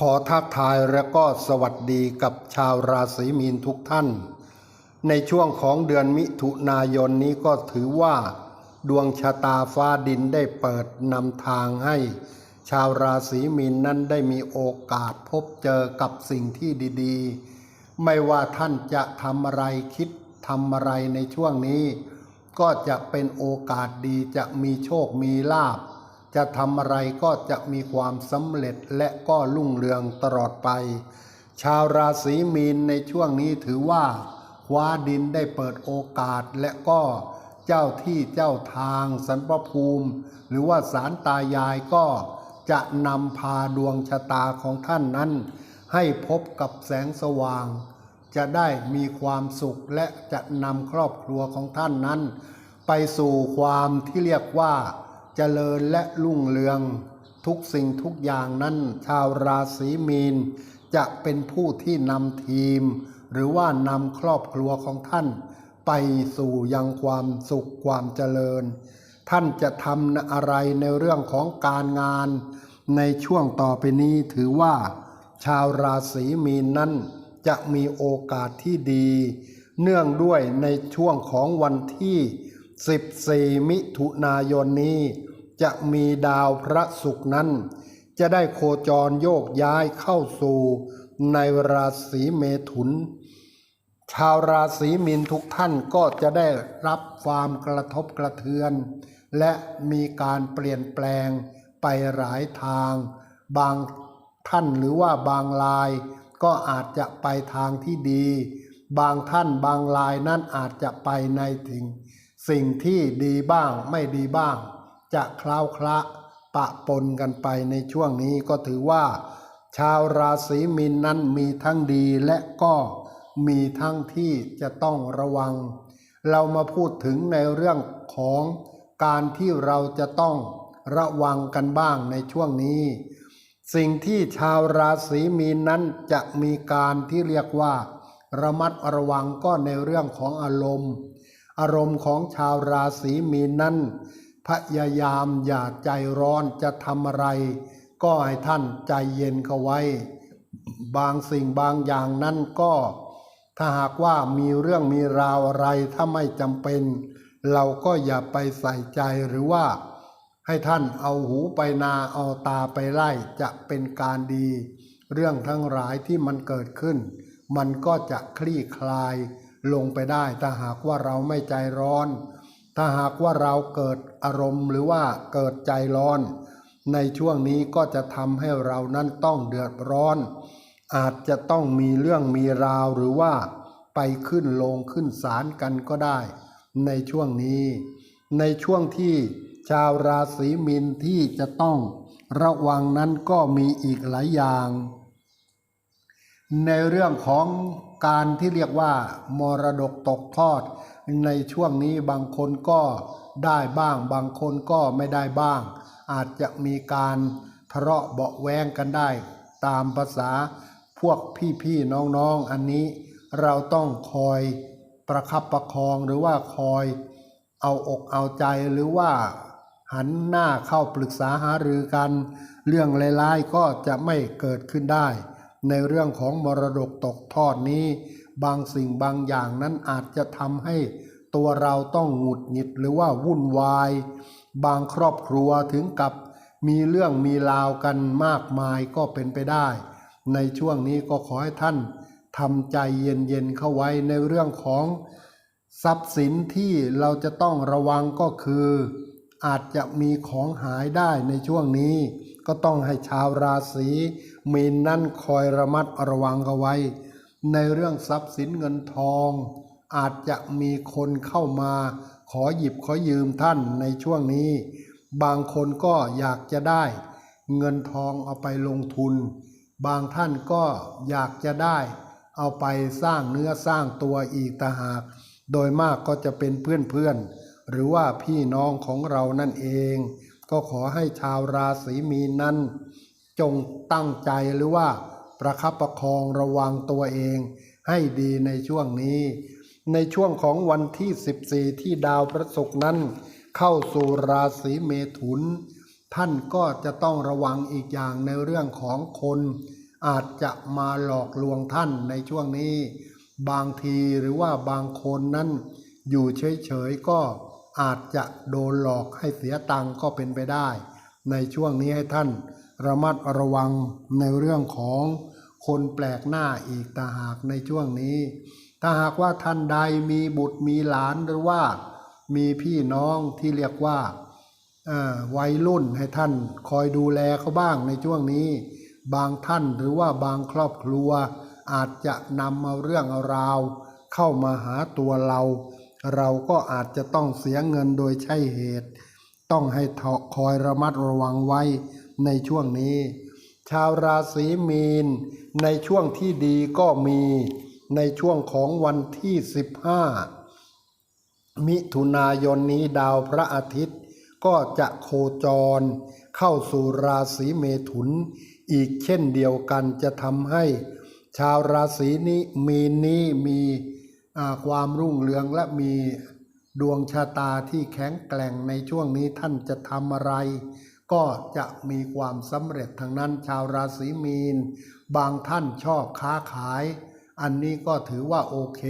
ขอทักทายและก็สวัสดีกับชาวราศีมีนทุกท่าน ในช่วงของเดือนมิถุนายนนี้ก็ถือว่า ดวงชะตาฟ้าดินได้เปิดนำทางให้ ชาวราศีมีนนั้นได้มีโอกาสพบเจอกับสิ่งที่ดีๆ ไม่ว่าท่านจะทำอะไรคิดทำอะไรในช่วงนี้ ก็จะเป็นโอกาสดีจะมีโชคมีลาภ จะทำอะไรก็จะมีความสำเร็จและก็รุ่งเรืองตลอดไป ชาวราศีมีนในช่วงนี้ถือว่าคว้าดินได้เปิดโอกาสและก็เจ้าที่เจ้าทางสันปภูมิ หรือว่าสารตายายก็จะนำพาดวงชะตาของท่านนั้น ให้พบกับแสงสว่าง จะได้มีความสุขและจะนำครอบครัวของท่านนั้น ไปสู่ความที่เรียกว่า เจริญและรุ่งเรือง ทุกสิ่งทุกอย่างนั้น ชาวราศีมีน จะเป็นผู้ที่นำทีม หรือว่านำครอบครัวของท่าน ไปสู่ยังความสุขความเจริญ ท่านจะทำอะไรในเรื่องของการงาน ในช่วงต่อไปนี้ถือว่า ชาวราศีมีนนั้นจะมีโอกาสที่ดี เนื่องด้วยในช่วงของวันที่ 14 มิถุนายนนี้ จะมีดาวพระศุกร์นั้น จะได้โคจรโยกย้ายเข้าสู่ในราศีเมถุน ชาวราศีมีนทุกท่านก็จะได้รับความกระทบกระเทือน และมีการเปลี่ยนแปลงไปหลายทาง บางท่านหรือว่าบางลายก็อาจจะไปทางที่ดี บางท่านบางลายนั้นอาจจะไปในถึง สิ่งที่ดีบ้างไม่ดีบ้าง จะคล้าวคละปะปนกันไปในช่วงนี้ก็ถือว่า ชาวราศีมีนนั้นมีทั้งดีและก็มีทั้งที่จะต้องระวัง เรามาพูดถึงในเรื่องของการที่เราจะต้องระวังกันบ้างในช่วงนี้ สิ่งที่ชาวราศีมีนนั้นจะมีการที่เรียกว่า ระมัดระวังก็ในเรื่องของอารมณ์ อารมณ์ของชาวราศีมีนนั้น พยายามอย่าใจร้อนจะทำอะไร ก็ให้ท่านใจเย็นเข้าไว้ บางสิ่งบางอย่างนั้นก็ ถ้าหากว่ามีเรื่องมีราวอะไรถ้าไม่จำเป็น เราก็อย่าไปใส่ใจหรือว่า ให้ท่านเอาหูไปนาเอาตาไปไล่จะเป็นการดี เรื่องทั้งหลายที่มันเกิดขึ้น มันก็จะคลี่คลายลงไปได้ถ้าหากว่าเราไม่ใจร้อน ถ้าหากว่าเราเกิดอารมณ์หรือว่าเกิดใจร้อน ในช่วงนี้ก็จะทำให้เรานั้นต้องเดือดร้อน อาจจะต้องมีเรื่องมีราวหรือว่าไปขึ้นลงขึ้นศาลกันก็ได้ ในช่วงนี้ ในช่วงที่ชาวราศีมีนที่จะต้องระวังนั้นก็มีอีกหลายอย่าง ในเรื่องของ การที่เรียกว่ามรดกตกทอด ในช่วงนี้บางคนก็ได้บ้าง บางคนก็ไม่ได้บ้าง อาจจะมีการทะเลาะเบาแวงกันได้ ตามภาษาพวกพี่ๆน้องๆอันนี้ เราต้องคอยประคับประคองหรือว่าคอยเอาอกเอาใจหรือว่าหันหน้าเข้าปรึกษาหารือกัน เรื่องร้ายๆก็จะไม่เกิดขึ้นได้ ในเรื่องของมรดกตกทอดนี้ บางสิ่งบางอย่างนั้นอาจจะทำให้ตัวเราต้องหงุดหงิดหรือว่าวุ่นวาย บางครอบครัวถึงกับมีเรื่องมีราวกันมากมายก็เป็นไปได้ ในช่วงนี้ก็ขอให้ท่านทำใจเย็นๆเข้าไว้ในเรื่องของทรัพย์สินที่เราจะต้องระวังก็คือ อาจจะมีของหายได้ในช่วงนี้ ก็ต้องให้ชาวราศีมีนนั่นคอยระมัดระวังเอาไว้ ในเรื่องทรัพย์สินเงินทอง อาจจะมีคนเข้ามาขอหยิบขอยืมท่านในช่วงนี้ บางคนก็อยากจะได้ เงินทองเอาไปลงทุน บางท่านก็อยากจะได้ เอาไปสร้างเนื้อสร้างตัวอีกต่างหาก โดยมากก็จะเป็นเพื่อนๆหรือว่าพี่น้องของเรานั่นเอง ก็ขอให้ชาวราศีมีนนั้น จงตั้งใจหรือว่าประคับประคองระวังตัวเองให้ดีในช่วงนี้ ในช่วงของวันที่ 14 ที่ดาวพระศุกร์นั้น เข้าสู่ราศีเมถุน ท่านก็จะต้องระวังอีกอย่างในเรื่องของคน อาจจะมาหลอกลวงท่านในช่วงนี้ บางทีหรือว่าบางคนนั้น อยู่เฉยๆก็ อาจจะโดนหลอกให้เสียตังก็เป็นไปได้ ในช่วงนี้ให้ท่านระมัดระวังในเรื่องของคนแปลกหน้าอีกต่าหากในช่วงนี้ ถ้าหากว่าท่านใดมีบุตรมีหลานหรือว่า มีพี่น้องที่เรียกว่าวัยรุ่นให้ท่านคอยดูแลเขาบ้างในช่วงนี้ บางท่านหรือว่าบางครอบครัว อาจจะนำเอาเรื่องเอาราว เข้ามาหาตัวเรา เราก็อาจจะต้องเสียเงินโดยใช่เหตุ ต้องให้คอยระมัดระวังไว้ในช่วงนี้ ชาวราศีมีน ในช่วงที่ดีก็มีในช่วงของวันที่ 15 มิถุนายนนี้ดาวพระอาทิตย์ ก็จะโคจร เข้าสู่ราศีเมถุน อีกเช่นเดียวกันจะทำให้ ชาวราศีนี้มีนนี้มี ความรุ่งเรืองและมีดวงชะตาที่แข็งแกร่งในช่วงนี้ท่านจะทำอะไร ก็จะมีความสำเร็จทางนั้นชาวราศีมีน บางท่านชอบค้าขาย อันนี้ก็ถือว่าโอเค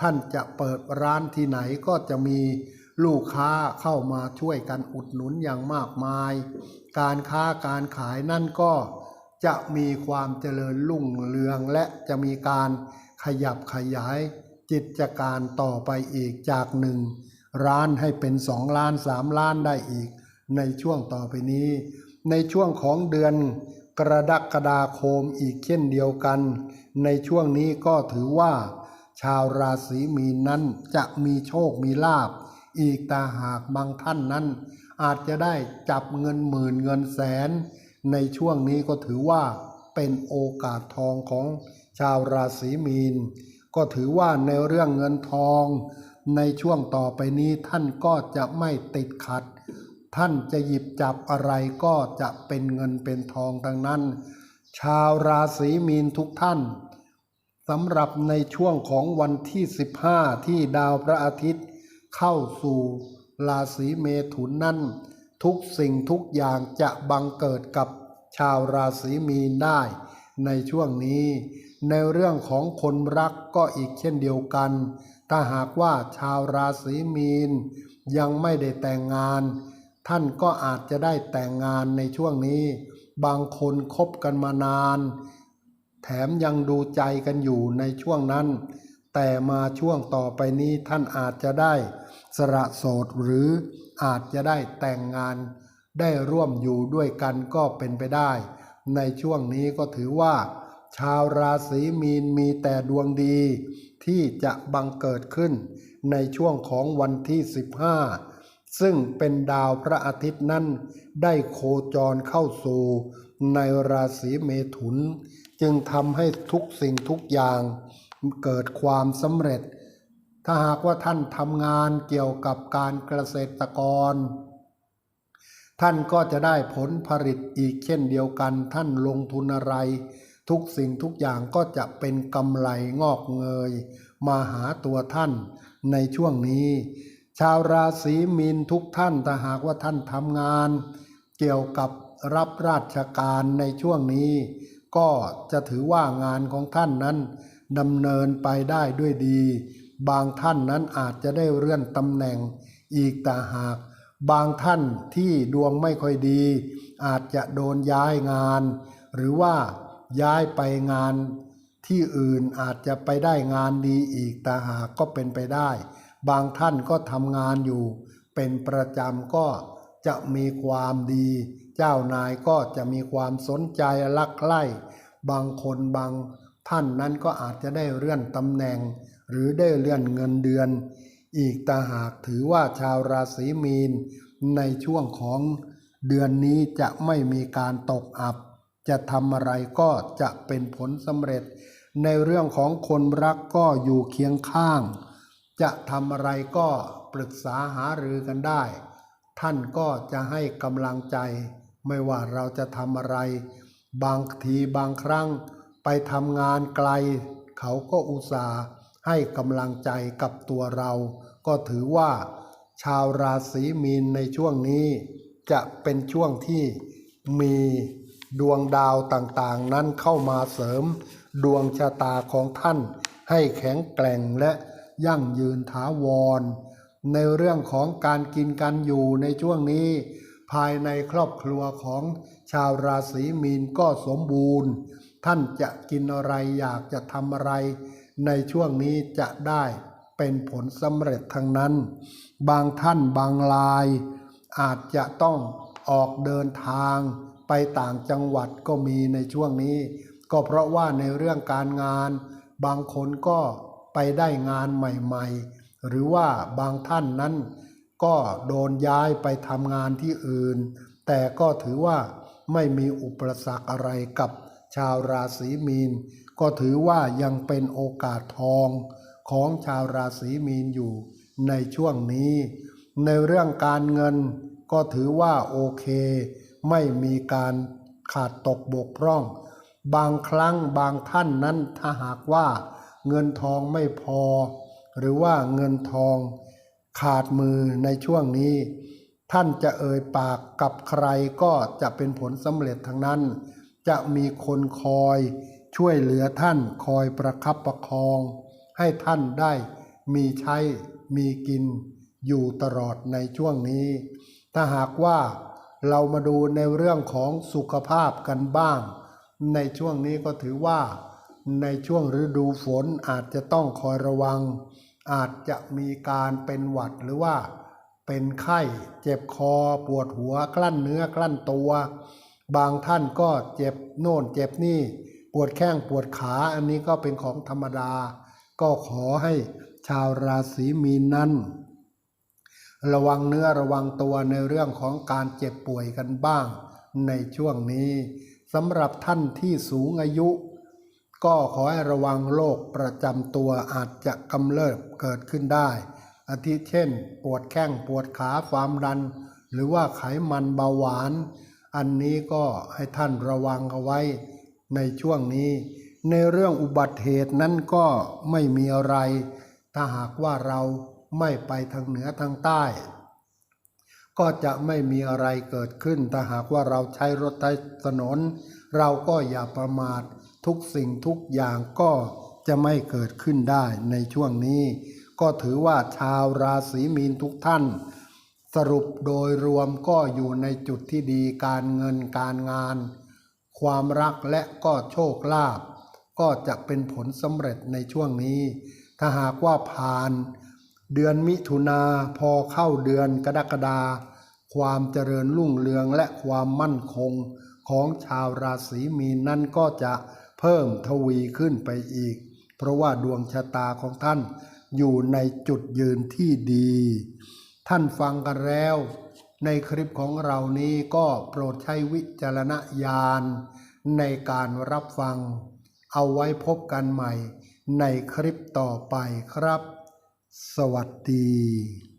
ท่านจะเปิดร้านที่ไหนก็จะมีลูกค้าเข้ามาช่วยกันอุดหนุนอย่างมากมาย การค้าการขายนั่นก็จะมีความเจริญรุ่งเรืองและจะมีการขยับขยาย กิจการต่อไปอีกจากหนึ่งร้านให้เป็นสองล้านสามล้านได้อีก ในช่วงต่อไปนี้ ในช่วงของเดือนกระดักฎาคมอีกเช่นเดียวกัน ในช่วงนี้ก็ถือว่า ชาวราศีมีนนั้นจะมีโชคมีลาบ อีกตาหากบางท่านนั้น อาจจะได้จับเงินหมื่นเงินแสน ในช่วงนี้ก็ถือว่าเป็นโอกาสทองของชาวราศีมีน ก็ถือว่าในเรื่องเงินทองในช่วงต่อไปนี้ท่านก็จะไม่ติดขัด ท่านจะหยิบจับอะไรก็จะเป็นเงินเป็นทองดังนั้น ชาวราศีมีนทุกท่านสำหรับในช่วงของวันที่ 15 ที่ดาวพระอาทิตย์ เข้าสู่ราศีเมถุนนั้น ทุกสิ่งทุกอย่างจะบังเกิดกับชาวราศีมีนได้ในช่วงนี้ ในเรื่องของคนรักก็อีกเช่นเดียวกัน ถ้าหากว่าชาวราศีมีน ยังไม่ได้แต่งงาน ท่านก็อาจจะได้แต่งงานในช่วงนี้ บางคนคบกันมานาน แถมยังดูใจกันอยู่ในช่วงนั้น แต่มาช่วงต่อไปนี้ท่านอาจจะได้สละโสดหรืออาจจะได้แต่งงาน ได้ร่วมอยู่ด้วยกันก็เป็นไปได้ ในช่วงนี้ก็ถือว่าาวราศีมีนมีแต่ดวงดี ที่จะบังเกิดขึ้นในช่วงของวันที่ 15 ซึ่งเป็นดาวพระอาทิตย์นั้น ได้โคจรเข้าสู่ในราศีเมถุน จึงทำให้ทุกสิ่งทุกอย่างเกิดความสำเร็จ ถ้าหากว่าท่านทำงานเกี่ยวกับการเกษตรกร ท่านก็จะได้ผลผลิตอีกเช่นเดียวกันท่านลงทุนอะไร ทุกสิ่งทุกอย่างก็จะเป็นกำไรงอกเงย มาหาตัวท่านในช่วงนี้ ชาวราศีมีนทุกท่านถ้าหากว่าท่านทำงาน เกี่ยวกับรับราชการในช่วงนี้ ก็จะถือว่างานของท่านนั้นดำเนินไปได้ด้วยดี บางท่านนั้นอาจจะได้เลื่อนตำแหน่งอีกต่าหาก บางท่านที่ดวงไม่ค่อยดี อาจจะโดนย้ายงาน หรือว่า ย้ายไปงานที่อื่นอาจจะไปได้งานดีอีกแต่หากก็เป็นไปได้ บางท่านก็ทำงานอยู่ เป็นประจำก็จะมีความดี เจ้านายก็จะมีความสนใจรักใคร่บางคนบางท่านนั้นก็อาจจะได้เลื่อนตำแหน่ง หรือได้เลื่อนเงินเดือน อีกแต่หากถือว่าชาวราศีมีน ในช่วงของเดือนนี้จะไม่มีการตกอับ จะทำอะไรก็จะเป็นผลสำเร็จ ในเรื่องของคนรักก็อยู่เคียงข้าง จะทำอะไรก็ปรึกษาหารือกันได้ ท่านก็จะให้กำลังใจ ไม่ว่าเราจะทำอะไร บางทีบางครั้ง ไปทำงานไกล เขาก็อุตส่าห์ให้กำลังใจกับตัวเรา ก็ถือว่า ชาวราศีมีนในช่วงนี้ จะเป็นช่วงที่มี ดวงดาวต่างๆนั้นเข้ามาเสริม ดวงชะตาของท่าน ให้แข็งแกร่งและยั่งยืนถาวร ในเรื่องของการกินการอยู่ในช่วงนี้ ภายในครอบครัวของชาวราศีมีนก็สมบูรณ์ ท่านจะกินอะไรอยากจะทำอะไร ในช่วงนี้จะได้เป็นผลสำเร็จทั้งนั้น บางท่านบางราย อาจจะต้องออกเดินทาง ไปต่างจังหวัดก็มีในช่วงนี้ ก็เพราะว่าในเรื่องการงาน บางคนก็ไปได้งานใหม่ๆ หรือว่าบางท่านนั้น ก็โดนย้ายไปทำงานที่อื่น แต่ก็ถือว่าไม่มีอุปสรรคอะไรกับชาวราศีมีน ก็ถือว่ายังเป็นโอกาสทองของชาวราศีมีนอยู่ในช่วงนี้ ในเรื่องการเงินก็ถือว่าโอเค ไม่มีการขาดตกบกพร่อง บางครั้งบางท่านนั้นถ้าหากว่าเงินทองไม่พอ หรือว่าเงินทองขาดมือในช่วงนี้ ท่านจะเอ่ยปากกับใครก็จะเป็นผลสำเร็จทั้งนั้น จะมีคนคอยช่วยเหลือท่านคอยประคับประคอง ให้ท่านได้มีใช้มีกินอยู่ตลอดในช่วงนี้ ถ้าหากว่า เรามาดูในเรื่องของสุขภาพกันบ้าง ในช่วงนี้ก็ถือว่า ในช่วงฤดูฝนอาจจะต้องคอยระวัง อาจจะมีการเป็นหวัดหรือว่า เป็นไข้เจ็บคอปวดหัวกลั้นเนื้อกลั้นตัว บางท่านก็เจ็บโน่นเจ็บนี่ ปวดแข้งปวดขาอันนี้ก็เป็นของธรรมดา ก็ขอให้ชาวราศีมีนนั้น ระวังเนื้อระวังตัวในเรื่องของการเจ็บป่วยกันบ้าง ในช่วงนี้สำหรับท่านที่สูงอายุ ก็ขอให้ระวังโรคประจำตัวอาจจะกำเริบเกิดขึ้นได้ อาทิเช่น ปวดแข้งปวดขาความดัน หรือว่าไขมันเบาหวาน อันนี้ก็ให้ท่านระวังเอาไว้ ในช่วงนี้ ในเรื่องอุบัติเหตุนั้นก็ไม่มีอะไร ถ้าหากว่าเรา ไม่ไปทางเหนือทางใต้ ก็จะไม่มีอะไรเกิดขึ้นถ้าหากว่าเราใช้รถใช้ถนน เราก็อย่าประมาททุกสิ่งทุกอย่างก็จะไม่เกิดขึ้นได้ในช่วงนี้ ก็ถือว่าชาวราศีมีนทุกท่าน สรุปโดยรวมก็อยู่ในจุดที่ดีการเงินการงาน ความรักและก็โชคลาภก็จะเป็นผลสำเร็จในช่วงนี้ ถ้าหากว่าผ่าน เดือนมิถุนาพอเข้าเดือนกรกฎาความเจริญรุ่งเรืองและความมั่นคงของชาวราศีมีนนั้นก็จะเพิ่มทวีขึ้นไปอีก เพราะว่าดวงชะตาของท่านอยู่ในจุดยืนที่ดี ท่านฟังกันแล้ว ในคลิปของเรานี้ก็โปรดใช้วิจารณญาณในการรับฟัง เอาไว้พบกันใหม่ในคลิปต่อไปครับ สวัสดี